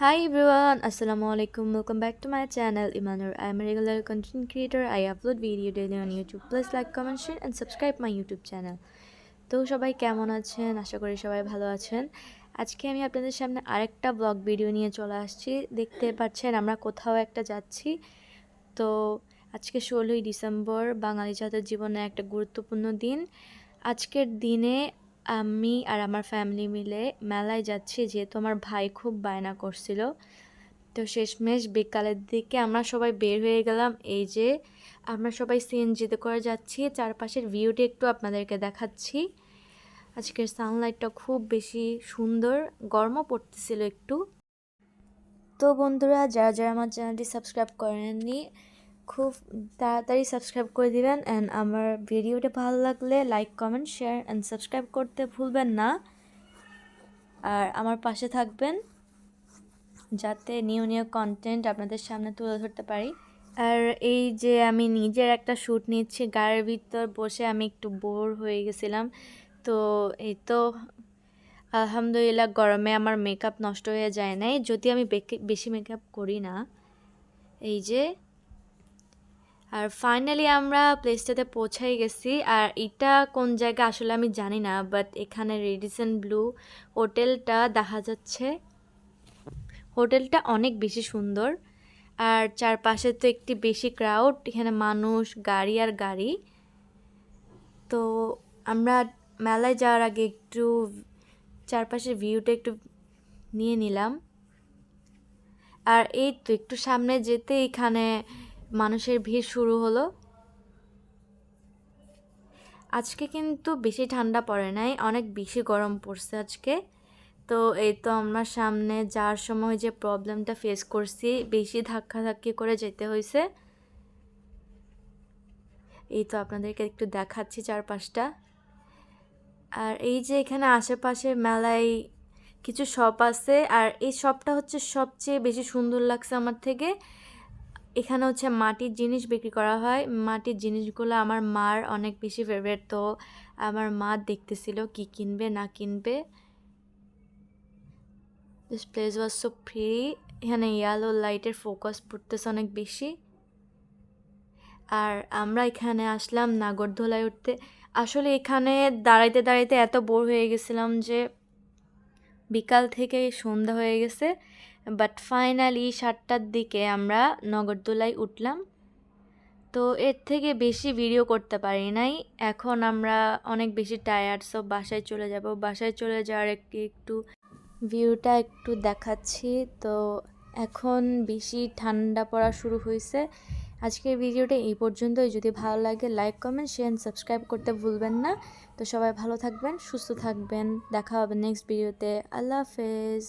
Hi everyone, Assalamu alaikum. Welcome back to my channel Imanur. I am a regular content creator. I upload video daily on YouTube. Please like, comment, share and subscribe my YouTube channel. তো সবাই কেমন আছেন আশা করি সবাই ভালো আছেন আজকে আমি আপনাদের সামনে আরেকটা ব্লগ ভিডিও নিয়ে চলে আসছি দেখতে পাচ্ছেন আমরা কোথাও একটা যাচ্ছি তো আজকে ষোলোই ডিসেম্বর বাঙালি জাতের জীবনে একটা গুরুত্বপূর্ণ দিন আজকের দিনে আমি আর আমার ফ্যামিলি মিলে মেলায় যাচ্ছি, যেহেতু আমার ভাই খুব বায়না করছিল। তো শেষমেশ বিকালের দিকে আমরা সবাই বের হয়ে গেলাম। এই যে আমরা সবাই সিএনজিতে করে যাচ্ছি, চারপাশের ভিউটি একটু আপনাদেরকে দেখাচ্ছি। আজকের সানলাইটটা খুব বেশি সুন্দর, গরমও পড়তেছিল একটু। তো বন্ধুরা, যারা যারা আমার চ্যানেলটি সাবস্ক্রাইব করেননি খুব তাড়াতাড়ি সাবস্ক্রাইব করে দিবেন অ্যান্ড আমার ভিডিওটা ভালো লাগলে like comment share and subscribe করতে ভুলবেন না। আর আমার পাশে থাকবেন যাতে নিউ নিউ কন্টেন্ট আপনাদের সামনে তুলে ধরতে পারি। আর এই যে আমি নিজের একটা শ্যুট নিচ্ছি, গায়ের ভিতর বসে আমি একটু বোর হয়ে গেছিলাম। তো এই তো আলহামদুলিল্লাহ গরমে আমার মেকআপ নষ্ট হয়ে যায় নাই। যদি আমি বেশি মেকআপ করি না, এই যে আর ফাইনালি আমরা প্লেসটাতে পৌঁছাই গেছি। আর এটা কোন জায়গা আসলে আমি জানি না বাট এখানে রেডিসন ব্লু হোটেলটা দেখা যাচ্ছে। হোটেলটা অনেক বেশি সুন্দর। আর চারপাশে তো একটি বেশি ক্রাউড এখানে মানুষ, গাড়ি আর গাড়ি। তো আমরা মেলায় যাওয়ার আগে একটু চারপাশের ভিউটা একটু নিয়ে নিলাম। আর এই তো একটু সামনে যেতে এখানে মানুষের ভিড় শুরু হলো। আজকে কিন্তু বেশি ঠান্ডা পড়ে নাই, অনেক বেশি গরম পড়ছে আজকে। তো এই তো আমরা সামনে যাওয়ার সময় যে প্রবলেমটা ফেস করছি, বেশি ধাক্কাধাক্কি করে যেতে হয়েছে এই তো আপনাদেরকে একটু দেখাচ্ছি চারপাশটা। আর এই যে এখানে আশেপাশে মেলায় কিছু শপ আছে, আর এই শপটা হচ্ছে সবচেয়ে বেশি সুন্দর লাগছে আমার থেকে। এখানে হচ্ছে মাটির জিনিস বিক্রি করা হয়। মাটির জিনিসগুলো আমার মার অনেক বেশি ফেভারিট তো আমার মা দেখতেছিল কি কিনবে, না কিনবে। This place was so free এখানে ইয়ালো লাইটের ফোকাস পড়তেছে অনেক বেশি। আর আমরা এখানে আসলাম নাগরদোলায় উঠতে। আসলে এখানে দাঁড়াইতে দাঁড়াইতে এত বোর হয়ে গেছিলাম যে বিকাল থেকে সন্ধ্যা হয়ে গেছে। বাট ফাইনালি সাতটার দিকে আমরা নগরদোলায় উঠলাম। তো এর থেকে বেশি ভিডিও করতে পারি নাই। এখন আমরা অনেক বেশি টায়ার্ড সব বাসায় চলে যাব। বাসায় চলে যাওয়ার একটি একটু ভিউটা একটু দেখাচ্ছি। তো এখন বেশি ঠান্ডা পড়া শুরু হয়েছে। আজকের ভিডিওটা এই পর্যন্তই। যদি ভালো লাগে লাইক কমেন্ট শেয়ার সাবস্ক্রাইব করতে ভুলবেন না। তো সবাই ভালো থাকবেন, সুস্থ থাকবেন। দেখা হবে নেক্সট ভিডিওতে আল্লাহ হাফেজ।